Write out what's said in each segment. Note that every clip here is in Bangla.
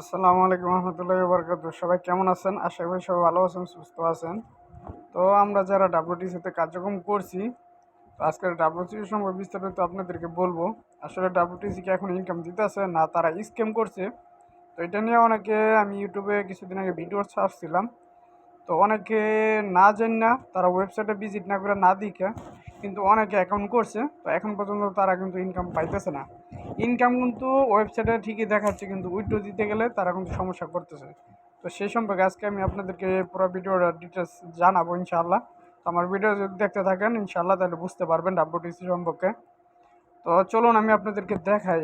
আসসালামু আলাইকুম রহমতুল্লাহ বরকাত সবাই কেমন আছেন? আশা করি সবাই ভালো আছেন, সুস্থ আছেন। তো আমরা যারা ডাব্লিউটিসিতে কার্যক্রম করছি, তো আজকের ডাব্লিউটিসি সম্পর্কে বিস্তারিত আপনাদেরকে বলব। আসলে ডাব্লিউটিসি কি এখন ইনকাম দিতেছে? না, তারা স্ক্যাম করছে। তো এটা নিয়ে অনেকে আমি ইউটিউবে কিছুদিন আগে ভিডিও ছাড়ছিলাম। তো অনেকে না জান না, তারা ওয়েবসাইটে ভিজিট না করে না দিকে কিন্তু অনেকে অ্যাকাউন্ট করছে। তো এখন পর্যন্ত তারা কিন্তু ইনকাম পাইতেছে না। ইনকাম কিন্তু ওয়েবসাইটে ঠিকই দেখাচ্ছে, কিন্তু উইড্রো দিতে গেলে তারা কিন্তু সমস্যা করতেছে। তো সেই সম্পর্কে আজকে আমি আপনাদেরকে পুরো ভিডিওর ডিটেলস জানাব ইনশাআল্লাহ। তো আমার ভিডিও যদি দেখতে থাকেন, ইনশাআল্লাহ তাহলে বুঝতে পারবেন ডাব্লিউটিসি সম্পর্কে। তো চলুন আমি আপনাদেরকে দেখাই।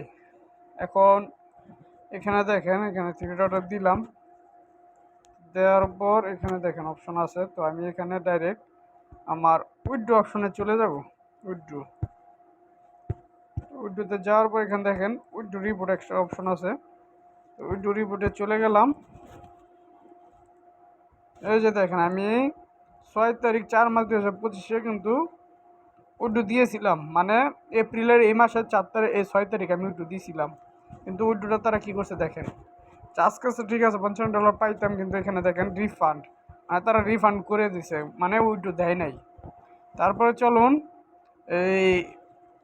এখন এখানে দেখেন, এখানে থ্রি ডট দিলাম। দেওয়ার পর এখানে দেখেন অপশন আছে, তো আমি এখানে ডাইরেক্ট আমার উইড্রো অপশনে চলে যাব। উইড্রো উইড্রোতে যাওয়ার পর এখানে দেখেন উইড্রো রিপোর্ট একটা অপশন আছে। তো উইড্রো রিপোর্টে চলে গেলাম। এই যে দেখেন, আমি ছয় তারিখ চার মাস দু হাজার পঁচিশে কিন্তু উইড্রো দিয়েছিলাম। মানে এপ্রিলের এই মাসের চার তারিখ, এই ছয় তারিখ আমি উইড্রো দিয়েছিলাম। কিন্তু উইড্রোটা তারা কী করছে দেখেন? চার্জ কাছে ঠিক আছে পঞ্চান্ন ডলার পাইতাম, কিন্তু এখানে দেখেন রিফান্ড মানে তারা রিফান্ড করে দিছে মানে উইড্রো দেয় নাই। তারপরে চলুন, এই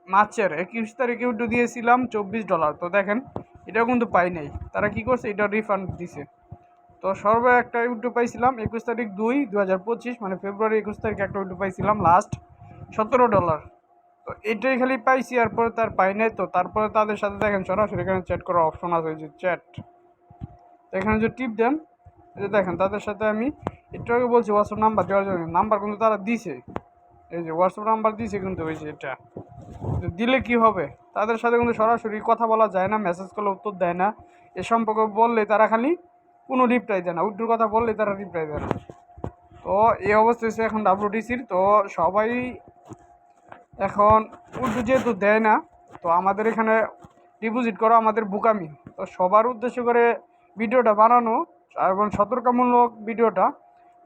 মার্চের একুশ তারিখে উইড্রো দিয়েছিলাম, চব্বিশ ডলার তো দেখেন, এটাও কিন্তু পাই নাই। তারা কি করছে? এটা রিফান্ড দিছে। তো সর্ব একটা উইড্রো পাইছিলাম, একুশ তারিখ দুই দু হাজার পঁচিশ মানে ফেব্রুয়ারি একুশ তারিখে একটা উইড্রো পাইছিলাম লাস্ট সতেরো ডলার তো এটাই খালি পাইছি, আর পরে তার পাই নাই। তো তারপরে তাদের সাথে দেখেন সরাসরি এখানে চ্যাট করার অপশন আছে যে চ্যাট তো এখানে যে টিপ দেন যে দেখেন, তাদের সাথে আমি একটু আগে বলছি হোয়াটসঅ্যাপ নাম্বার দেওয়ার জন্য। নাম্বার কিন্তু তারা দিছে। এই যে হোয়াটসঅ্যাপ নাম্বার দিছে কিন্তু ওই যে এটা। দিলে কি হবে? তাদের সাথে কিন্তু সরাসরি কথা বলা যায় না মেসেজ করলে উত্তর দেয় না। এ সম্পর্কে বললে তারা খালি কোনো রিপ্লাই দেয় না। উর্দুর কথা বললে তারা রিপ্লাই দেয় না। তো এই অবস্থা হচ্ছে এখন ডাব্লিউটিসির তো সবাই এখন উর্দু যেহেতু দেয় না, তো আমাদের এখানে ডিপোজিট করা আমাদের বুকামি। তো সবার উদ্দেশ্য করে ভিডিওটা বানানো এবং সতর্কমূলক ভিডিওটা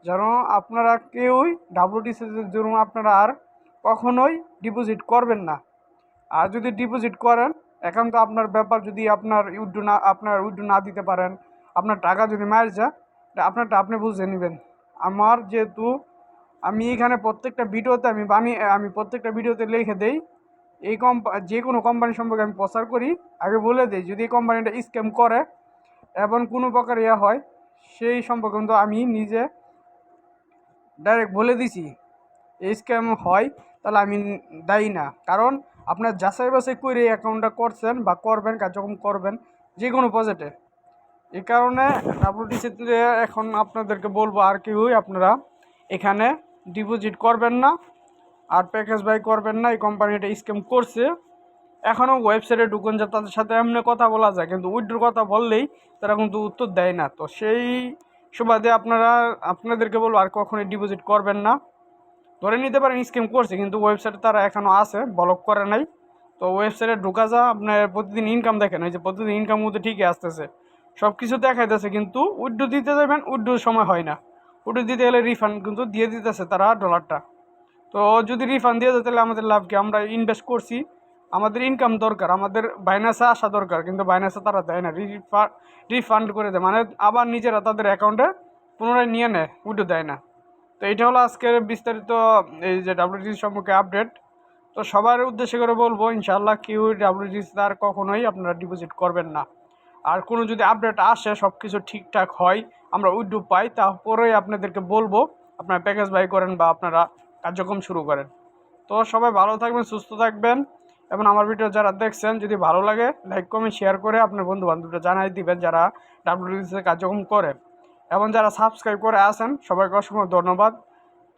যেন আপনারা কেউই ডাব্লিউটিসির জন্য আপনারা আর কখনোই ডিপোজিট করবেন না। আর যদি ডিপোজিট করেন একান্ত আপনার ব্যাপার যদি আপনার উইড্রো না, আপনার উইড্রো না দিতে পারেন, আপনার টাকা যদি মার যায় আপনারটা আপনি বুঝে নেবেন। আমার যেহেতু আমি এখানে প্রত্যেকটা ভিডিওতে আমি বানিয়ে আমি প্রত্যেকটা ভিডিওতে লিখে দেই, এই কোম্পা, যে কোনো কোম্পানি সম্পর্কে আমি প্রচার করি, আগে বলে দিই, যদি এই কোম্পানিটা স্ক্যাম করে এবং কোনো প্রকার ইয়ে হয়, সেই সম্পর্কে কিন্তু আমি নিজে ডাইরেক্ট বলে দিছি। এই স্ক্যাম হয় তাহলে আমি দায়ী না। কারণ আপনার যাচাই বাছাই করে অ্যাকাউন্টটা করছেন বা করবেন, কার্যক্রম করবেন যে কোনো প্রজেক্টে এই কারণে ডাব্লিউটিসিতে এখন আপনাদেরকে বলব আর কেউই আপনারা এখানে ডিপোজিট করবেন না আর প্যাকেজ বাই করবেন না। এই কোম্পানিটা স্ক্যাম করছে। এখনও ওয়েবসাইটে ঢুকুন যে তাদের সাথে এমনি কথা বলা যায়, কিন্তু উইড্রোর কথা বললেই তারা কিন্তু উত্তর দেয় না। তো সেই সুবাদে আপনারা, আপনাদেরকে বলব আর কখনোই ডিপোজিট করবেন না। ধরে নিতে পারেন স্কিম করছে, কিন্তু ওয়েবসাইটে তারা এখনও আছে ব্লক করে নাই। তো ওয়েবসাইটে ঢোকা যা, আপনার প্রতিদিন ইনকাম দেখেন, ওই যে প্রতিদিন ইনকাম মধ্যে ঠিকই আসতেছে। সব কিছু দেখাইতেছে, কিন্তু উইড্রো দিতে যাবেন উইড্রোর সময় হয় না। উইড্রো দিতে গেলে রিফান্ড কিন্তু দিয়ে দিতেছে তারা ডলারটা তো যদি রিফান্ড দিয়ে দেয়, তাহলে আমাদের লাভ কি? আমরা ইনভেস্ট করছি, আমাদের ইনকাম দরকার, আমাদের বাইনাসে আসা দরকার, কিন্তু বাইনাসে তারা দেয় না। রিফান্ড করে দেয়। মানে আবার নিজেরা তাদের অ্যাকাউন্টে পুনরায় নিয়ে নেয় উইড্রো দেয় না। তো এটা হলো আজকের বিস্তারিত, এই যে ডাব্লিউটিসি সম্পর্কে আপডেট তো সবার উদ্দেশ্যে করে বলব ইনশাল্লাহ কেউ ডাব্লিউটিসি আর কখনোই আপনারা ডিপোজিট করবেন না। আর কোনো যদি আপডেট আসে সব কিছু ঠিকঠাক হয়, আমরা উইড্রো পাই, তারপরেই আপনাদেরকে বলব, আপনারা প্যাকেজ বাই করেন বা আপনারা কার্যক্রম শুরু করেন। তো সবাই ভালো থাকবেন, সুস্থ থাকবেন। এবং আমার ভিডিও যারা দেখছেন, যদি ভালো লাগে লাইক কমেন্ট শেয়ার করে আপনার বন্ধু বান্ধবটা জানাই দিবেন যারা ডাব্লিউটিসিতে কার্যক্রম করে। এবং যারা সাবস্ক্রাইব করে আসেন সবাইকে অসংখ্য ধন্যবাদ।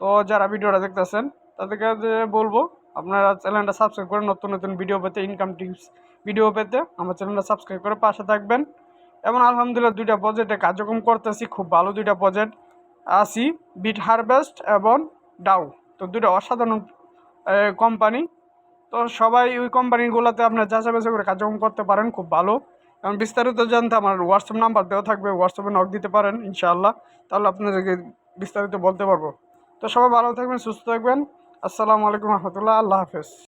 তো যারা ভিডিওটা দেখতেছেন, তাদেরকে বলব, আপনারা চ্যানেলটা সাবস্ক্রাইব করে নতুন নতুন ভিডিও পেতে ইনকাম টিপস ভিডিও পেতে, আমার চ্যানেলটা সাবস্ক্রাইব করে পাশে থাকবেন। এবং আলহামদুলিল্লাহ দুইটা প্রজেক্টে কার্যক্রম করতেছি, খুব ভালো দুইটা প্রজেক্ট আসি বিট হারভেস্ট এবং ডাউ তো দুটো অসাধারণ কোম্পানি তো সবাই ওই কোম্পানিগুলোতে আপনার যাচাই বাছাই করে কার্যক্রম করতে পারেন, খুব ভালো। এবং বিস্তারিত জানতে আমার হোয়াটসঅ্যাপ নাম্বার দেওয়া থাকবে হোয়াটসঅ্যাপে নক দিতে পারেন, ইনশাআল্লাহ। তাহলে আপনাদেরকে বিস্তারিত বলতে পারব। তো সবাই ভালো থাকবেন, সুস্থ থাকবেন। আসসালামু আলাইকুম রহমতুল্লাহ, আল্লাহ হাফেজ।